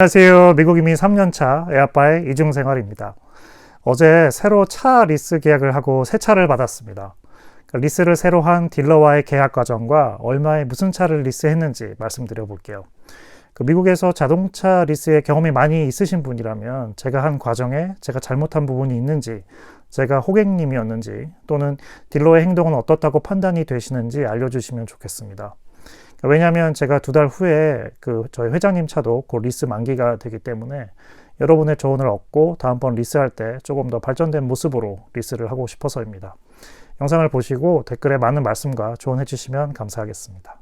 안녕하세요. 미국 이민 3년차 애아빠의 이중생활입니다. 어제 새로 차 리스 계약을 하고 새 차를 받았습니다. 그러니까 리스를 새로 한 딜러와의 계약 과정과 얼마에 무슨 차를 리스했는지 말씀드려 볼게요. 그 미국에서 자동차 리스에 경험이 많이 있으신 분이라면 제가 한 과정에 제가 잘못한 부분이 있는지, 제가 호객님이었는지, 또는 딜러의 행동은 어떻다고 판단이 되시는지 알려주시면 좋겠습니다. 왜냐하면 제가 두 달 후에 그 저희 회장님 차도 곧 리스 만기가 되기 때문에 여러분의 조언을 얻고 다음번 리스할 때 조금 더 발전된 모습으로 리스를 하고 싶어서입니다. 영상을 보시고 댓글에 많은 말씀과 조언해 주시면 감사하겠습니다.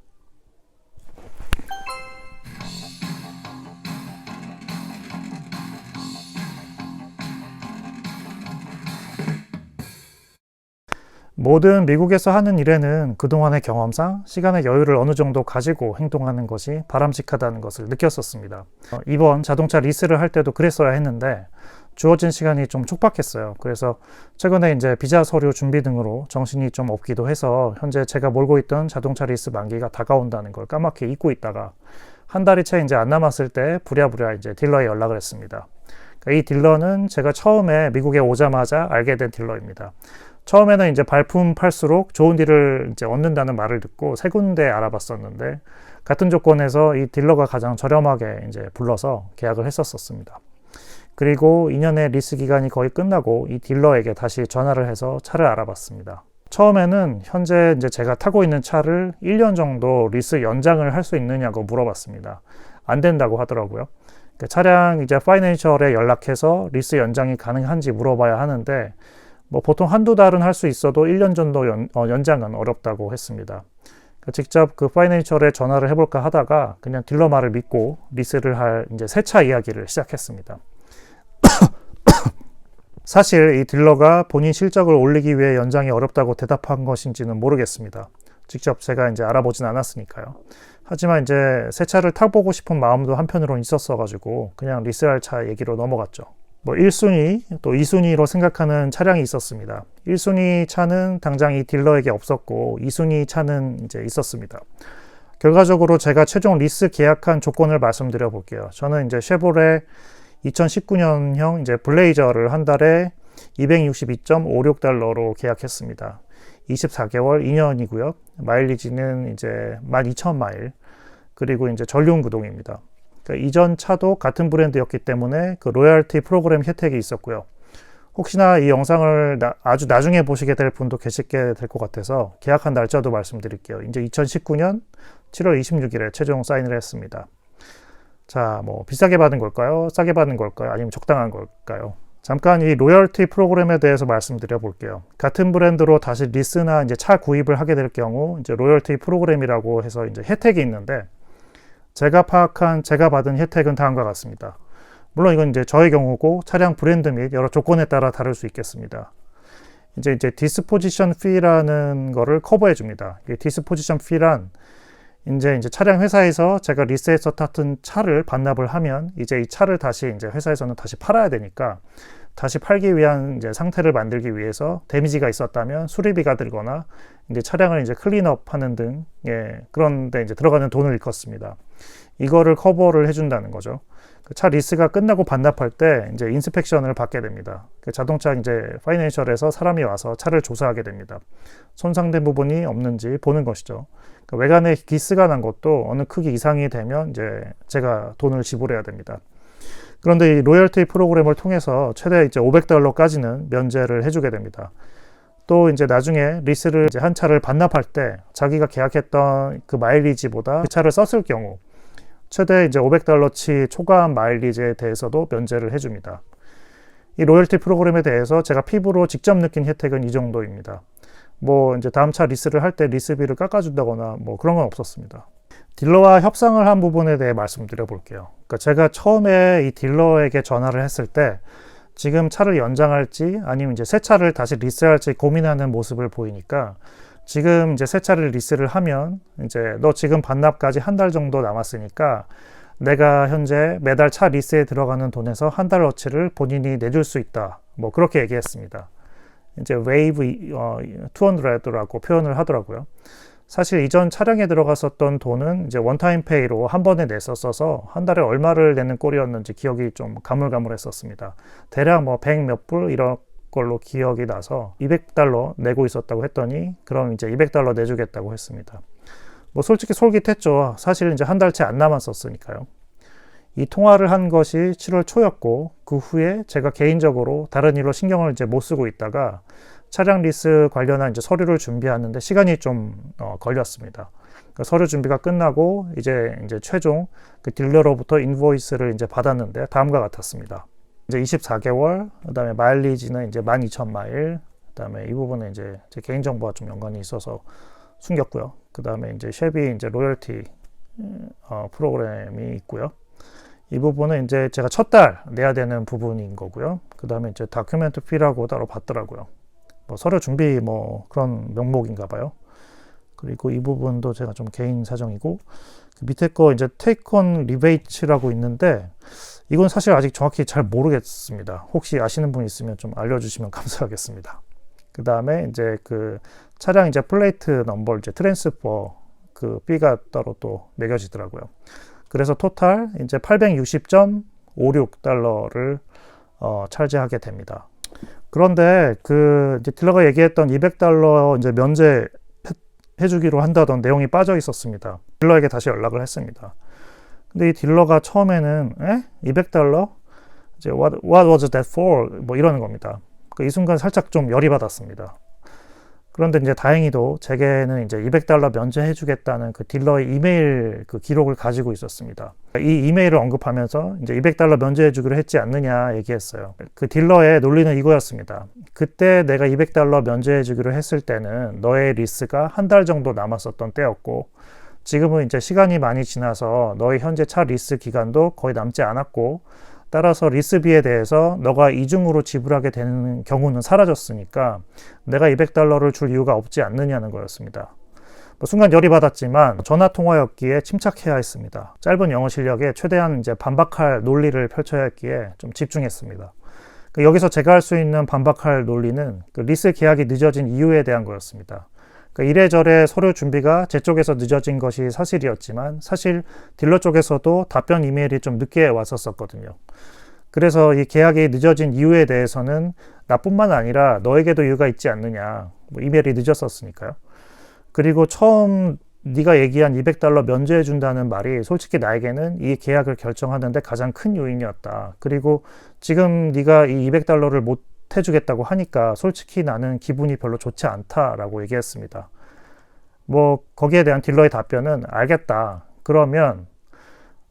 모든 미국에서 하는 일에는 그동안의 경험상 시간의 여유를 어느 정도 가지고 행동하는 것이 바람직하다는 것을 느꼈었습니다. 어, 이번 자동차 리스를 할 때도 그랬어야 했는데 주어진 시간이 좀 촉박했어요. 그래서 최근에 이제 비자 서류 준비 등으로 정신이 좀 없기도 해서 현재 제가 몰고 있던 자동차 리스 만기가 다가온다는 걸 까맣게 잊고 있다가 한 달이 채 이제 안 남았을 때 부랴부랴 이제 딜러에 연락을 했습니다. 그러니까 이 딜러는 제가 처음에 미국에 오자마자 알게 된 딜러입니다. 처음에는 이제 발품 팔수록 좋은 딜을 이제 얻는다는 말을 듣고 세 군데 알아봤었는데 같은 조건에서 이 딜러가 가장 저렴하게 이제 불러서 계약을 했었었습니다. 그리고 2년의 리스 기간이 거의 끝나고 이 딜러에게 다시 전화를 해서 차를 알아봤습니다. 처음에는 현재 이제 제가 타고 있는 차를 1년 정도 리스 연장을 할 수 있느냐고 물어봤습니다. 안 된다고 하더라고요. 그 차량 이제 파이낸셜에 연락해서 리스 연장이 가능한지 물어봐야 하는데 뭐 보통 한두 달은 할 수 있어도 1년 정도 연, 어, 연장은 어렵다고 했습니다. 그러니까 직접 그 파이낸셜에 전화를 해볼까 하다가 그냥 딜러 말을 믿고 리스를 할 이제 새차 이야기를 시작했습니다. 사실 이 딜러가 본인 실적을 올리기 위해 연장이 어렵다고 대답한 것인지는 모르겠습니다. 직접 제가 이제 알아보진 않았으니까요. 하지만 이제 새 차를 타보고 싶은 마음도 한편으로는 있었어가지고 그냥 리스할 차 얘기로 넘어갔죠. 뭐 1순위 또 2순위로 생각하는 차량이 있었습니다. 1순위 차는 당장 이 딜러에게 없었고 2순위 차는 이제 있었습니다. 결과적으로 제가 최종 리스 계약한 조건을 말씀드려 볼게요. 저는 이제 쉐보레 2019년형 이제 블레이저를 한 달에 262.56달러로 계약했습니다. 24개월 2년이고요. 마일리지는 이제 12,000마일. 그리고 이제 전륜 구동입니다. 그러니까 이전 차도 같은 브랜드였기 때문에 그 로열티 프로그램 혜택이 있었고요. 혹시나 이 영상을 나, 아주 나중에 보시게 될 분도 계시게 될 것 같아서 계약한 날짜도 말씀드릴게요. 이제 2019년 7월 26일에 최종 사인을 했습니다. 자, 뭐 비싸게 받은 걸까요? 싸게 받은 걸까요? 아니면 적당한 걸까요? 잠깐 이 로열티 프로그램에 대해서 말씀드려 볼게요. 같은 브랜드로 다시 리스나 이제 차 구입을 하게 될 경우 이제 로열티 프로그램이라고 해서 이제 혜택이 있는데 제가 파악한 제가 받은 혜택은 다음과 같습니다. 물론 이건 이제 저의 경우고 차량 브랜드 및 여러 조건에 따라 다를 수 있겠습니다. 이제 이제 디스포지션 피라는 거를 커버해 줍니다. 디스포지션 피란 이제 이제 차량 회사에서 제가 리스에서 탔던 차를 반납을 하면 이제 이 차를 다시 이제 회사에서는 다시 팔아야 되니까 다시 팔기 위한 이제 상태를 만들기 위해서 데미지가 있었다면 수리비가 들거나 이제 차량을 이제 클린업 하는 등 예, 그런데 이제 들어가는 돈을 일컫습니다. 이거를 커버를 해준다는 거죠. 그차 리스가 끝나고 반납할 때 이제 인스펙션을 받게 됩니다. 그 자동차 이제 파이낸셜에서 사람이 와서 차를 조사하게 됩니다. 손상된 부분이 없는지 보는 것이죠. 그 외관에 기스가 난 것도 어느 크기 이상이 되면 이제 제가 돈을 지불해야 됩니다. 그런데 이 로열티 프로그램을 통해서 최대 이제 500달러까지는 면제를 해주게 됩니다. 또 이제 나중에 리스를 이제 한 차를 반납할 때 자기가 계약했던 그 마일리지보다 그 차를 썼을 경우 최대 이제 500달러치 초과한 마일리지에 대해서도 면제를 해줍니다. 이 로열티 프로그램에 대해서 제가 피부로 직접 느낀 혜택은 이 정도입니다. 뭐 이제 다음 차 리스를 할 때 리스비를 깎아준다거나 뭐 그런 건 없었습니다. 딜러와 협상을 한 부분에 대해 말씀드려 볼게요. 그러니까 제가 처음에 이 딜러에게 전화를 했을 때 지금 차를 연장할지 아니면 이제 새 차를 다시 리스할지 고민하는 모습을 보이니까 지금 이제 새 차를 리스를 하면 이제 너 지금 반납까지 한 달 정도 남았으니까 내가 현재 매달 차 리스에 들어가는 돈에서 한 달어치를 본인이 내줄 수 있다. 뭐 그렇게 얘기했습니다. 이제 웨이브 어, 200라고 표현을 하더라고요. 사실 이전 차량에 들어갔었던 돈은 이제 원타임 페이로 한 번에 냈었어서 한 달에 얼마를 내는 꼴이었는지 기억이 좀 가물가물했었습니다. 대략 뭐 100 몇 불 이런 걸로 기억이 나서 200달러 내고 있었다고 했더니 그럼 이제 200달러 내주겠다고 했습니다. 뭐 솔직히 솔깃했죠. 사실 이제 한 달째 안 남았었으니까요. 이 통화를 한 것이 7월 초였고 그 후에 제가 개인적으로 다른 일로 신경을 이제 못 쓰고 있다가 차량 리스 관련한 이제 서류를 준비하는데 시간이 좀 어, 걸렸습니다. 그 서류 준비가 끝나고 이제 이제 최종 그 딜러로부터 인보이스를 이제 받았는데 다음과 같았습니다. 이제 24개월, 그다음에 마일리지는 이제 12,000마일, 그다음에 이 부분은 이제 제 개인 정보와 좀 연관이 있어서 숨겼고요. 그다음에 이제 쉐비 이제 로열티 어, 프로그램이 있고요. 이 부분은 이제 제가 첫 달 내야 되는 부분인 거고요. 그 다음에 이제 다큐멘트 피라고 따로 받더라고요. 뭐 서류 준비 뭐 그런 명목인가 봐요. 그리고 이 부분도 제가 좀 개인 사정이고 그 밑에 거 이제 테이크온 리베이츠라고 있는데 이건 사실 아직 정확히 잘 모르겠습니다. 혹시 아시는 분 있으면 좀 알려주시면 감사하겠습니다. 그 다음에 이제 그 차량 이제 플레이트 넘버 이제 트랜스퍼 그 B가 따로 또 매겨지더라고요. 그래서 토탈 이제 860.56달러를 어, 차지하게 됩니다. 그런데 그 딜러가 얘기했던 200달러 이제 면제 해주기로 한다던 내용이 빠져 있었습니다. 딜러에게 다시 연락을 했습니다. 근데 이 딜러가 처음에는 에? 200달러? 이제 what, what was that for? 뭐 이러는 겁니다. 그 이 순간 살짝 좀 열이 받았습니다. 그런데 이제 다행히도 제게는 이제 200달러 면제해 주겠다는 그 딜러의 이메일 그 기록을 가지고 있었습니다. 이 이메일을 언급하면서 이제 200달러 면제해 주기로 했지 않느냐 얘기했어요. 그 딜러의 논리는 이거였습니다. 그때 내가 200달러 면제해 주기로 했을 때는 너의 리스가 한 달 정도 남았었던 때였고 지금은 이제 시간이 많이 지나서 너의 현재 차 리스 기간도 거의 남지 않았고 따라서 리스비에 대해서 너가 이중으로 지불하게 되는 경우는 사라졌으니까 내가 200달러를 줄 이유가 없지 않느냐는 거였습니다. 뭐 순간 열이 받았지만 전화 통화였기에 침착해야 했습니다. 짧은 영어 실력에 최대한 이제 반박할 논리를 펼쳐야 했기에 좀 집중했습니다. 그 여기서 제가 할 수 있는 반박할 논리는 그 리스 계약이 늦어진 이유에 대한 거였습니다. 그 이래저래 서류 준비가 제 쪽에서 늦어진 것이 사실이었지만 사실 딜러 쪽에서도 답변 이메일이 좀 늦게 왔었었거든요. 그래서 이 계약이 늦어진 이유에 대해서는 나뿐만 아니라 너에게도 이유가 있지 않느냐. 뭐 이메일이 늦었었으니까요. 그리고 처음 네가 얘기한 200달러 면제해 준다는 말이 솔직히 나에게는 이 계약을 결정하는데 가장 큰 요인이었다. 그리고 지금 네가 이 200달러를 못 해주겠다고 하니까 솔직히 나는 기분이 별로 좋지 않다라고 얘기했습니다. 뭐 거기에 대한 딜러의 답변은 알겠다. 그러면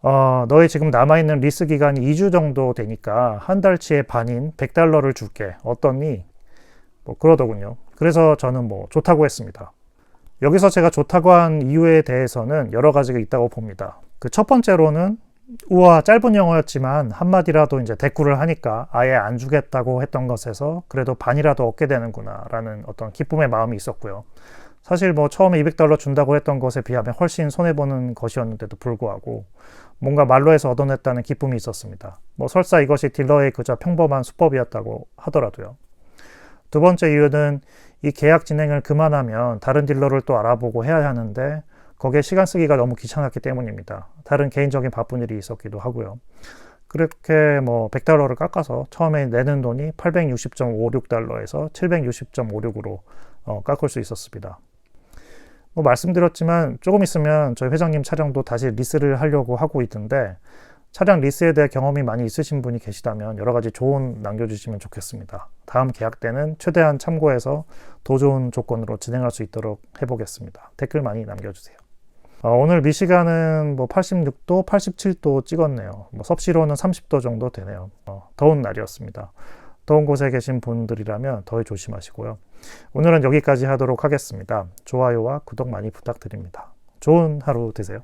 어, 너의 지금 남아있는 리스 기간이 2주 정도 되니까 한 달치의 반인 100달러를 줄게. 어떠니? 뭐 그러더군요. 그래서 저는 뭐 좋다고 했습니다. 여기서 제가 좋다고 한 이유에 대해서는 여러 가지가 있다고 봅니다. 그 첫 번째로는 우와 짧은 영어였지만 한마디라도 이제 대꾸를 하니까 아예 안 주겠다고 했던 것에서 그래도 반이라도 얻게 되는구나 라는 어떤 기쁨의 마음이 있었고요. 사실 뭐 처음에 200달러 준다고 했던 것에 비하면 훨씬 손해보는 것이었는데도 불구하고 뭔가 말로 해서 얻어냈다는 기쁨이 있었습니다. 뭐 설사 이것이 딜러의 그저 평범한 수법이었다고 하더라도요. 두 번째 이유는 이 계약 진행을 그만하면 다른 딜러를 또 알아보고 해야 하는데 거기에 시간 쓰기가 너무 귀찮았기 때문입니다. 다른 개인적인 바쁜 일이 있었기도 하고요. 그렇게 뭐 100달러를 깎아서 처음에 내는 돈이 860.56달러에서 760.56으로 어, 깎을 수 있었습니다. 뭐 말씀드렸지만 조금 있으면 저희 회장님 차량도 다시 리스를 하려고 하고 있던데 차량 리스에 대해 경험이 많이 있으신 분이 계시다면 여러 가지 조언 남겨주시면 좋겠습니다. 다음 계약 때는 최대한 참고해서 더 좋은 조건으로 진행할 수 있도록 해보겠습니다. 댓글 많이 남겨주세요. 어, 오늘 미시간은 뭐 86도, 87도 찍었네요. 뭐 섭씨로는 30도 정도 되네요. 어, 더운 날이었습니다. 더운 곳에 계신 분들이라면 더위 조심하시고요. 오늘은 여기까지 하도록 하겠습니다. 좋아요와 구독 많이 부탁드립니다. 좋은 하루 되세요.